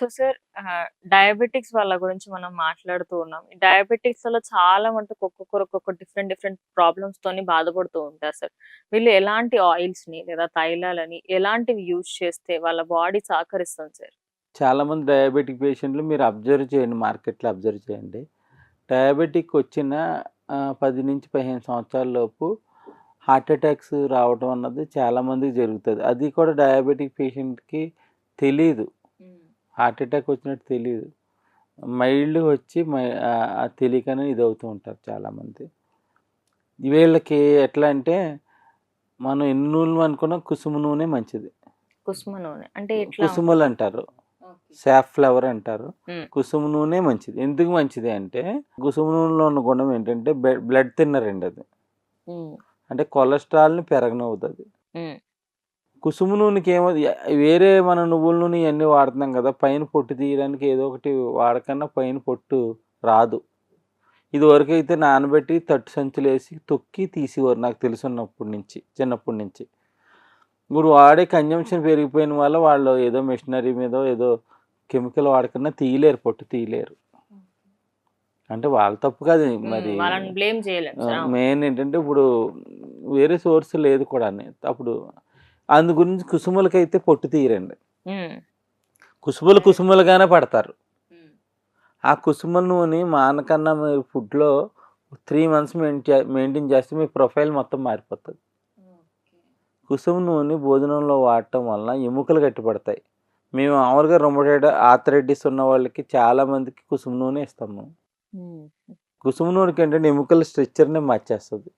So sir diabetics వాళ్ళ గురించి మనం మాట్లాడుతూ ఉన్నాం. ఈ డయాబెటిక్స్ వల్ల చాలా మటుకు ఒక్కొక్కరు ఒక్కొక్క డిఫరెంట్ డిఫరెంట్ ప్రాబ్లమ్స్ తోని బాధపడుతూ ఉంటారు సార్. వీళ్ళు ఎలాంటి ఆయిల్స్ని లేదా తైలాలని ఎలాంటివి యూజ్ చేస్తే వాళ్ళ బాడీ సహకరిస్తుంది సార్? చాలా మంది డయాబెటిక్ పేషెంట్లు మీరు అబ్జర్వ్ చేయండి మార్కెట్లో అబ్జర్వ్ చేయండి. డయాబెటిక్ వచ్చిన పది నుంచి పదిహేను సంవత్సరాల లోపు హార్ట్ అటాక్స్ రావడం అన్నది చాలామందికి జరుగుతుంది. అది కూడా డయాబెటిక్ పేషెంట్కి తెలియదు హార్ట్ అటాక్ వచ్చినట్టు తెలియదు మైల్డ్ వచ్చి తెలియకనే ఇది అవుతూ ఉంటారు చాలామంది. వీళ్ళకి ఎట్లా అంటే మనం ఎన్ని నూనెలు అనుకున్నా కుసుమ నూనె మంచిది. కుసుమ నూనె. అంటే కుసుమలు అంటారు. సాఫ్ ఫ్లవర్ అంటారు. కుసుమ నూనె మంచిది. ఎందుకు మంచిది అంటే కుసుమ నూనెలో ఉన్న గుణం ఏంటంటే బ్లడ్ థిన్నర్ అండి అది అంటే కొలెస్ట్రాల్ని పెరగనవుతుంది. కుసుమ నూనెకి ఏమో వేరే మన నువ్వుల నూనె ఇవన్నీ వాడుతున్నాం కదా పైన పొట్టు తీయడానికి ఏదో ఒకటి వాడకన్నా పైన పొట్టు రాదు. ఇది వరకు అయితే నానబెట్టి తట్టు సంచులు వేసి తొక్కి తీసేవారు నాకు తెలుసున్నప్పటి నుంచి చిన్నప్పటి నుంచి. ఇప్పుడు వాడే కన్జంప్షన్ పెరిగిపోయిన వల్ల వాళ్ళు ఏదో మిషనరీ మీద ఏదో కెమికల్ వాడకన్నా తీయలేరు పొట్టు తీయలేరు. అంటే వాళ్ళ తప్పు కాదు మరి. మెయిన్ ఏంటంటే ఇప్పుడు వేరే సోర్స్ లేదు కూడా అప్పుడు అందు గురించి కుసుములకైతే పొట్టు తీయరండి. కుసుములు కుసుములుగానే పడతారు. ఆ కుసుమ నూనె మానకన్నా మీరు ఫుడ్లో త్రీ మంత్స్ మెయింటైన్ మెయింటైన్ చేస్తే మీ ప్రొఫైల్ మొత్తం మారిపోతుంది. కుసుమ నూనె భోజనంలో వాడటం వలన ఎముకలు గట్టిపడతాయి. మేము మామూలుగా రొమటైడ్ ఆథరైటిస్ ఉన్న వాళ్ళకి చాలా మందికి కుసుమ నూనె ఇస్తాము కుసుమ నూనెకి ఏంటంటే ఎముకల స్ట్రక్చర్నే మార్చేస్తుంది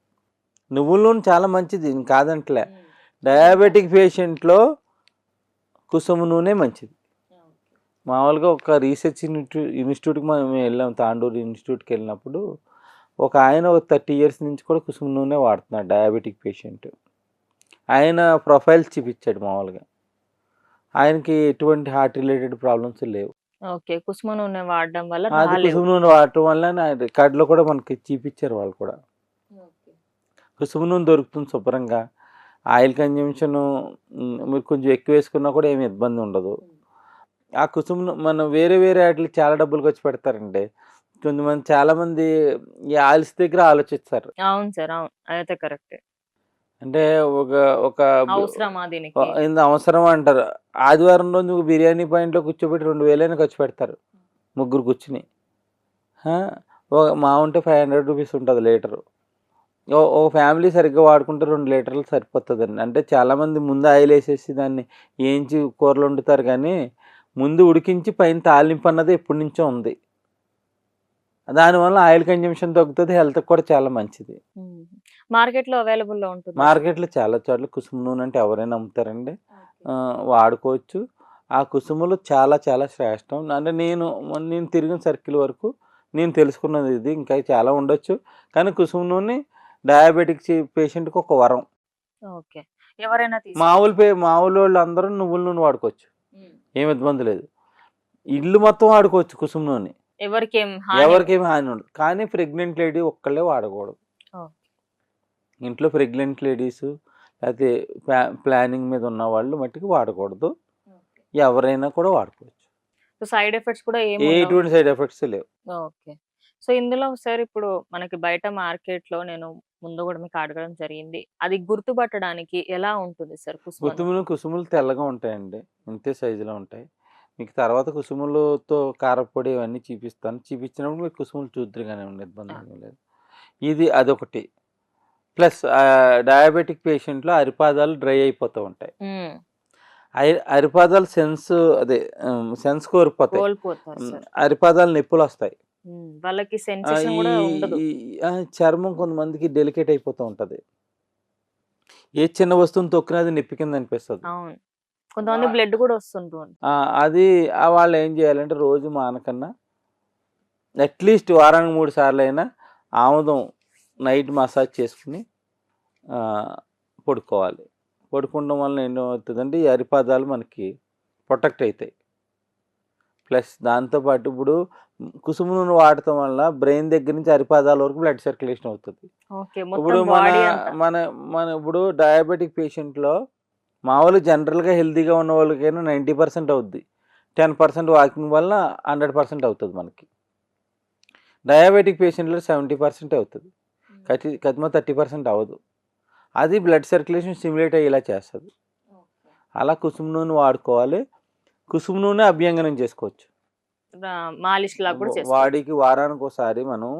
నువ్వుల నూనె చాలా మంచిది కాదంటలే. డయాబెటిక్ పేషెంట్లో కుసుమ నూనె మంచిది. మామూలుగా ఒక రీసెర్చ్ ఇన్స్టిట్యూట్ ఇన్స్టిట్యూట్కి మనం వెళ్ళాం తాండూరు ఇన్స్టిట్యూట్కి వెళ్ళినప్పుడు ఒక ఆయన ఒక థర్టీ ఇయర్స్ నుంచి కూడా కుసుమ నూనె వాడుతున్నాడు డయాబెటిక్ పేషెంట్ ఆయన ప్రొఫైల్స్ చూపించాడు మామూలుగా. ఆయనకి ఎటువంటి హార్ట్ రిలేటెడ్ ప్రాబ్లమ్స్ లేవు. ఓకే కుసుమ నూనె వాడడం వల్ల అది. కుసుమ నూనె వాడటం వల్ల రికార్డులో కూడా మనకి చూపించారు వాళ్ళు కూడా. కుసుమ నూనె దొరుకుతుంది శుభ్రంగా. ఆయిల్ కన్జంప్షన్ మీరు కొంచెం ఎక్కువ వేసుకున్నా కూడా ఏమి ఇబ్బంది ఉండదు. ఆ కుసుమ నూ- మనం వేరే వేరే వాటికి చాలా డబ్బులు ఖర్చు పెడతారండి. కొంతమంది చాలా మంది ఈ ఆయిల్స్ దగ్గర ఆలోచిస్తారు. అవును సార్ అవును. అదైతే కరెక్ట్. అంటే ఒక ఒక ఇంత అవసరం అంటారు. ఆదివారం రోజు బిర్యానీ పాయింట్లో కూర్చోబెట్టి రెండు వేలైనా ఖర్చు పెడతారు ముగ్గురు కూర్చుని. మా ఉంటే ఫైవ్ హండ్రెడ్ రూపీస్ ఉంటుంది లీటరు. ఓ- ఒక ఫ్యామిలీ సరిగ్గా వాడుకుంటే రెండు లీటర్లు సరిపోతుందండి. అంటే చాలామంది ముందు ఆయిల్ వేసేసి దాన్ని ఏంచి కూరలు వండుతారు కానీ ముందు ఉడికించి పైన తాలింపు అన్నది ఎప్పటి నుంచో ఉంది. దానివల్ల ఆయిల్ కన్జంప్షన్ తగ్గుతుంది హెల్త్కి కూడా చాలా మంచిది. మార్కెట్లో అవైలబుల్లో ఉంటుంది? మార్కెట్లో చాలా చోట్ల కుసుమ నూనె అంటే ఎవరైనా అమ్ముతారండి వాడుకోవచ్చు. ఆ కుసుములు చాలా చాలా శ్రేష్టం. అంటే నేను నేను తిరిగిన సర్కిల్ వరకు నేను తెలుసుకున్నది ఇది. ఇంకా చాలా ఉండొచ్చు. కానీ కుసుమ నూనె డయాబెటిక్ పేషెంట్కి ఒక వరం. ఓకే. ఎవరైనా మామూలు పే మామూలు వాళ్ళు అందరూ నువ్వుల నూనె వాడుకోవచ్చు. ఉమ్. ఏం ఇబ్బంది లేదు. ఇల్లు మొత్తం వాడుకోవచ్చు కుసుమ నూనె. ఎవరికి ఎవరికేమి హాని ఉండదు. కానీ ప్రెగ్నెంట్ లేడీ ఒక్కళ్ళే వాడకూడదు. ఇంట్లో ప్రెగ్నెంట్ లేడీస్ లేకపోతే ప్లా ప్లానింగ్ మీద ఉన్న వాళ్ళు మట్టికి వాడకూడదు. ఎవరైనా కూడా వాడుకోవచ్చు. సైడ్ ఎఫెక్ట్స్ కూడా ఏమి ఎటువంటి సైడ్ ఎఫెక్ట్స్ లేవు. ఓకే. సో ఇందులో సార్ ఇప్పుడు మనకి బయట మార్కెట్లో నేను ముందు కూడా మీకు అడగడం జరిగింది. అది గుర్తుపట్టడానికి ఎలా ఉంటుంది సార్ కుసుమ కుసుములు కుసుములు తెల్లగా ఉంటాయండి. ఇంతే సైజులో ఉంటాయి. మీకు తర్వాత కుసుములతో కారపొడి ఇవన్నీ చూపిస్తాను. చూపించినప్పుడు మీకు కుసుములు చూద్దరు కానీ ఉండే ఇబ్బంది ఏమీ లేదు. ఇది అదొకటి. ప్లస్ డయాబెటిక్ పేషెంట్లో అరిపాదాలు డ్రై అయిపోతూ ఉంటాయి. అరిపాదాలు సెన్స్ అదే సెన్స్ కోల్పోతాయి. కోల్పోతారు ఉమ్, సార్. అరిపాదాలు నొప్పులు వస్తాయి వాళ్ళకి సెన్సేషన్ కూడా ఉండదు. చర్మం కొంతమందికి డెలికేట్ అయిపోతూ ఉంటుంది. ఏ చిన్న వస్తువుని తొక్కినా అది నొప్పి కింద అనిపిస్తుంది. అవును. కొంతమంది బ్లడ్ కూడా వస్తుంటుంది అది ఆ వాళ్ళు ఏం చేయాలంటే రోజు మానకన్నా అట్లీస్ట్ వారానికి మూడు సార్లు అయినా ఆముదం నైట్ మసాజ్ చేసుకుని పడుకోవాలి. పడుకోవడం వల్ల ఏమవుతుందంటే ఈ అరిపాదాలు మనకి ప్రొటెక్ట్ అవుతాయి ప్లస్ దాంతోపాటు ఇప్పుడు కుసుమ నూనె వాడటం వల్ల బ్రెయిన్ దగ్గర నుంచి అరిపాదాల వరకు బ్లడ్ సర్క్యులేషన్ అవుతుంది. ఇప్పుడు మన మన మన ఇప్పుడు డయాబెటిక్ పేషెంట్లో మామూలు జనరల్గా హెల్తీగా ఉన్న వాళ్ళకైనా నైంటీ పర్సెంట్ అవుద్ది. టెన్ పర్సెంట్ వాకింగ్ వల్ల హండ్రెడ్ పర్సెంట్ అవుతుంది మనకి. డయాబెటిక్ పేషెంట్లో సెవెంటీ పర్సెంట్ అవుతుంది. కతి కతిమ థర్టీ పర్సెంట్ అవ్వదు. అది బ్లడ్ సర్క్యులేషన్ స్టిమ్యులేట్ అయ్యేలా చేస్తుంది. అలా కుసుమ నూనె వాడుకోవాలి. కుసుమ నూనె అభ్యంగనం చేసుకోవచ్చు. మాలిష్ లాగా కూడా చేసుకోవచ్చు. వాడికి వారానికి ఒకసారి మనం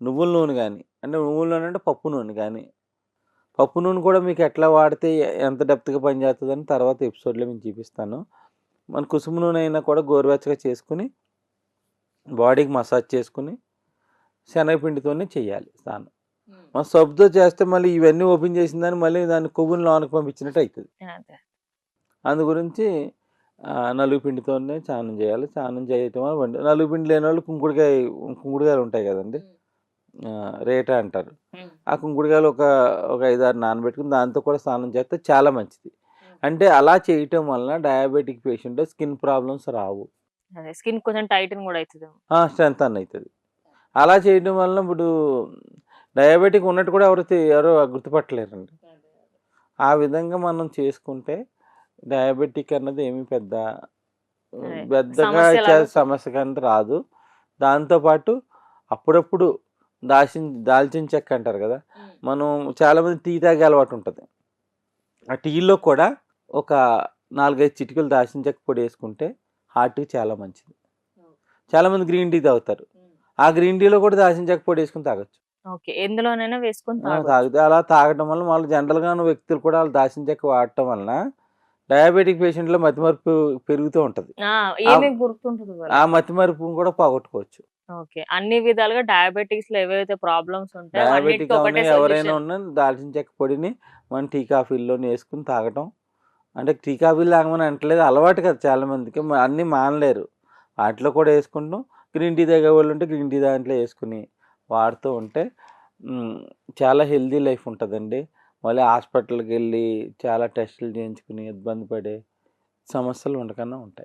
నువ్వుల నూనె కానీ అంటే నువ్వుల నూనె అంటే పప్పు నూనె కానీ పప్పు నూనె కూడా మీకు ఎట్లా వాడితే ఎంత డెప్త్గా పనిచేస్తుందని తర్వాత ఎపిసోడ్లో నేను చూపిస్తాను. మన కుసుమ నూనె అయినా కూడా గోరువెచ్చగా చేసుకుని బాడీకి మసాజ్ చేసుకుని శనగపిండితోనే చేయాలి స్నానం. మన సబ్బుతో చేస్తే మళ్ళీ ఇవన్నీ ఓపెన్ చేసిందని మళ్ళీ దాన్ని కొవ్వుని లోనకి పంపించినట్టు అవుతుంది అదే. గురించి నలుగు పిండితోనే స్నానం చేయాలి. స్నానం చేయటం వల్ల వండి నలుగు పిండి లేని వాళ్ళు కుంకుడుకాయ కుంకుడుకాయలు ఉంటాయి కదండి. రేట అంటారు. ఆ కుంకుడుకాయలు ఒక ఒక ఐదారు నానబెట్టుకుని దాంతో కూడా స్నానం చేస్తే చాలా మంచిది. అంటే అలా చేయటం వలన డయాబెటిక్ పేషెంట్ స్కిన్ ప్రాబ్లమ్స్ రావు. స్కిన్ కొంచెం టైట్ కూడా అవుతుంది స్ట్రెంత్ అన్న అవుతుంది అలా చేయడం వలన ఇప్పుడు డయాబెటిక్ ఉన్నట్టు కూడా ఎవరు ఎవరు గుర్తుపట్టలేరండి. ఆ విధంగా మనం చేసుకుంటే డయాబెటిక్ అన్నది ఏమి పెద్ద పెద్దగా సమస్య కింద రాదు. దాంతోపాటు అప్పుడప్పుడు దాల్చిన దాల్చిన చెక్క అంటారు కదా మనం చాలామంది టీ తాగే అలవాటు ఉంటుంది. ఆ టీలో కూడా ఒక నాలుగైదు చిటికలు దాల్చిన చెక్క పొడి వేసుకుంటే హార్ట్కి చాలా మంచిది. చాలామంది గ్రీన్ టీ తాగుతారు. ఆ గ్రీన్ టీలో కూడా దాల్చిన చెక్క పొడి వేసుకుని తాగొచ్చు. ఎందులోనైనా వేసుకొని. తాగితే అలా తాగడం వల్ల వాళ్ళు జనరల్గా వ్యక్తులు కూడా వాళ్ళు దాల్చిన చెక్క వాడటం వలన డయాబెటిక్ పేషెంట్లో మతిమరుపు పెరుగుతూ ఉంటుంది. ఆ, మతిమరుపును కూడా పోగొట్టుకోవచ్చు. ఓకే. అన్ని విధాలుగా డయాబెటిక్స్లో ఏవైతే ప్రాబ్లమ్స్ ఉంటాయో ఎవరైనా. ఉన్నా దాల్చిన చెక్క పొడిని మనం టీ కాఫీల్లో వేసుకుని తాగటం. అంటే టీ కాఫీలు తాగమని అంటలేదు అలవాటు కదా చాలా మందికి అన్నీ మానలేరు. వాటిలో కూడా వేసుకుంటాం. గ్రీన్ టీ తాగే వాళ్ళు ఉంటే గ్రీన్ టీ దాంట్లో వేసుకుని వాడుతూ ఉంటే చాలా హెల్దీ లైఫ్ ఉంటుందండి. మళ్ళీ హాస్పిటల్కి వెళ్ళి చాలా టెస్టులు చేయించుకుని ఇబ్బంది పడే సమస్యలు ఉండకన్నా ఉంటాయి.